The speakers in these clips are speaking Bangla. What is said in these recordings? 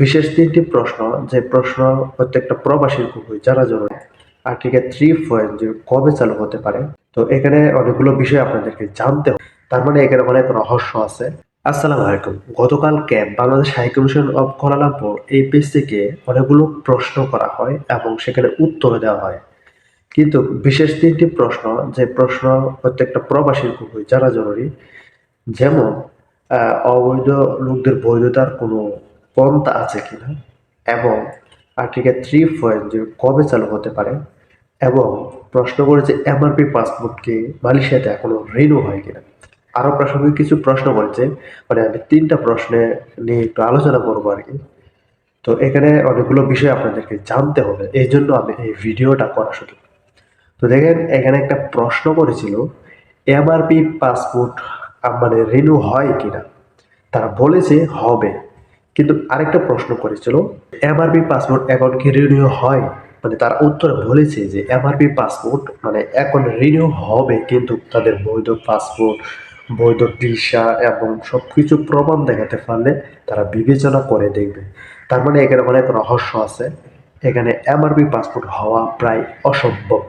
বিশেষ তিনটি প্রশ্ন, যে প্রশ্ন প্রত্যেকটা প্রবাসীর খুবই জানা জরুরি আর্টিকেল থ্রি পয়েন্ট জিরো কবে চালু হতে পারে, তো এখানে অনেকগুলো বিষয় আপনাদেরকে জানতে হবে। তার মানে এখানে অনেক রহস্য আছে। আসসালামু আলাইকুম। গতকালকে Bangladesh high commission of Kuala Lumpur এই পেজ থেকে অনেকগুলো প্রশ্ন করা হয় এবং সেখানে উত্তর দেওয়া হয়। কিন্তু বিশেষ তিনটি প্রশ্ন, যে প্রশ্ন প্রত্যেকটা প্রবাসীর খুবই জানা জরুরি যেমন অবৈধ লোকদের বৈধতার কোনো পন্থা আছে কিনা এবং আর্টিকেল থ্রি পয়েন্ট জিরো কবে চালু হতে পারে এবং প্রশ্ন করেছে এমআরপি পাসপোর্ট কি মালয়েশিয়াতে এখনও রিনিউ হয় কিনা। আরও প্রাসঙ্গিক কিছু প্রশ্ন করেছে মানে আমি তিনটা প্রশ্নে নিয়ে একটু আলোচনা করব আর কি। তো এখানে অনেকগুলো বিষয় আপনাদেরকে জানতে হবে এই জন্য আমি এই ভিডিওটা করা শুরু তো দেখেন, এখানে একটা প্রশ্ন করেছিল, এমআরপি পাসপোর্ট মানে রিনিউ হয় কিনা? তারা বলেছে হবে। কিন্তু আরেকটা প্রশ্ন করেছিল এমআরপি পাসপোর্ট এখন কি রিনিউ হয়? মানে তার উত্তরে বলেছে যে এমআরপি পাসপোর্ট মানে এখন রিনিউ হবে, কিন্তু তাদের বৈধ পাসপোর্ট, বৈধ ভিসা এবং সব কিছু প্রমাণ দেখাতে পারলে তারা বিবেচনা করে দেখবে। তার মানে এখানে অনেক রহস্য আছে। এখানে এমআরপি পাসপোর্ট হওয়া প্রায় অসম্ভব।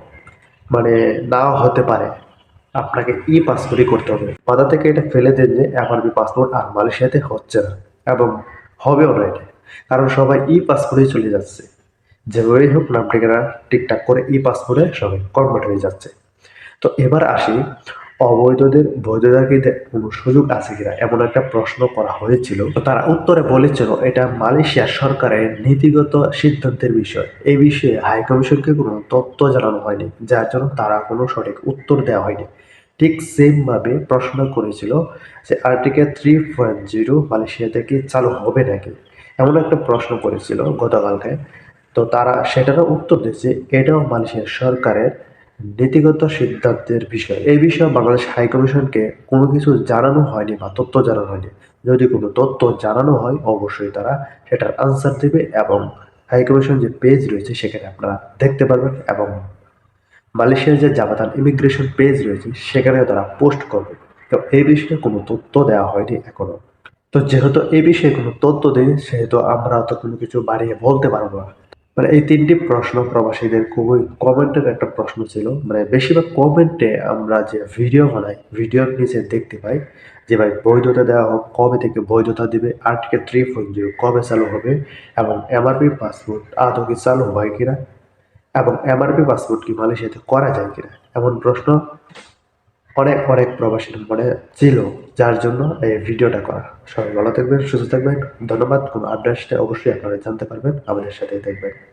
মানে নাও হতে পারে। আপনাকে ই পাসপোর্টই করতে হবে। মাথা থেকে এটা ফেলে দেন যে এমআরপি পাসপোর্ট আর মালয়েশিয়াতে হচ্ছে না। এবং হবেও না কারণ সবাই ই পাসপোর্টেই চলে যাচ্ছে। যেভাবেই হোক নাম ঠিকানা ঠিকঠাক করে ই পাসপোর্টে সবাই কনভার্ট হয়ে যাচ্ছে। তো এবার আসি, অবৈধদের বৈধতা কি কোনো সুযোগ আছে কিনা? এমন একটা প্রশ্ন করা হয়েছিল। তারা উত্তরে বলেছিল, এটা মালয়েশিয়া সরকারের নীতিগত সিদ্ধান্তের বিষয়। এই বিষয়ে হাই কমিশনকে কোনো তথ্য জানানো হয়নি। যার জন্য তারা কোনো সঠিক উত্তর দেওয়া হয়নি। ঠিক সেমভাবে প্রশ্ন করেছিল যে আর্টিকেল থ্রি পয়েন্ট জিরো মালয়েশিয়াতে কি চালু হবে নাকি? এমন একটা প্রশ্ন করেছিল গতকালকে। তো তারা সেটারও উত্তর দিয়েছে এটাও মালয়েশিয়ার সরকারের নীতিগত সিদ্ধান্তের বিষয়। এই বিষয়ে বাংলাদেশ হাইকমিশনকে কোনো কিছু জানানো হয়নি বা তথ্য জানানো হয়নি। যদি কোনো তথ্য জানানো হয়, অবশ্যই তারা সেটার আনসার দেবে এবং হাইকমিশন যে পেজ রয়েছে সেখানে আপনারা দেখতে পারবেন এবং মালয়েশিয়ার যে জামাতান ইমিগ্রেশন পেজ রয়েছে, সেখানেও তারা পোস্ট করবে। তো এই বিষয়ে কোনো তথ্য দেওয়া হয়নি এখনও। তো যেহেতু এই বিষয়ে কোনো তথ্য দেয় সেহেতু আমরা তো কোনো কিছু বাড়িয়ে বলতে পারব না। মানে এই তিনটি প্রশ্ন প্রবাসীদের খুবই কমেন্টের একটা প্রশ্ন ছিল। মানে বেশিরভাগ কমেন্টে আমরা যে ভিডিও বানাই, ভিডিওর নিচে দেখতে পাই যে ভাই বৈধতা দেওয়া হোক, কবে থেকে বৈধতা দিবে, আর্টিকেল থ্রি পয়েন্ট জিরো কবে চালু হবে, এবং এমআরপি পাসপোর্ট আদৌ কি চালু হয় কিনা এবং এমআরপি পাসপোর্ট কি মালয়েশিয়াতে করা যায় কিনা? এমন প্রশ্ন অনেক অনেক প্রবাসীর মনে ছিল, যার জন্য এই ভিডিওটা করা। সবাই ভালো থাকবেন, সুস্থ থাকবেন। ধন্যবাদ। কোনো আপডেট অবশ্যই আপনারা জানতে পারবেন। আমাদের সাথে দেখবেন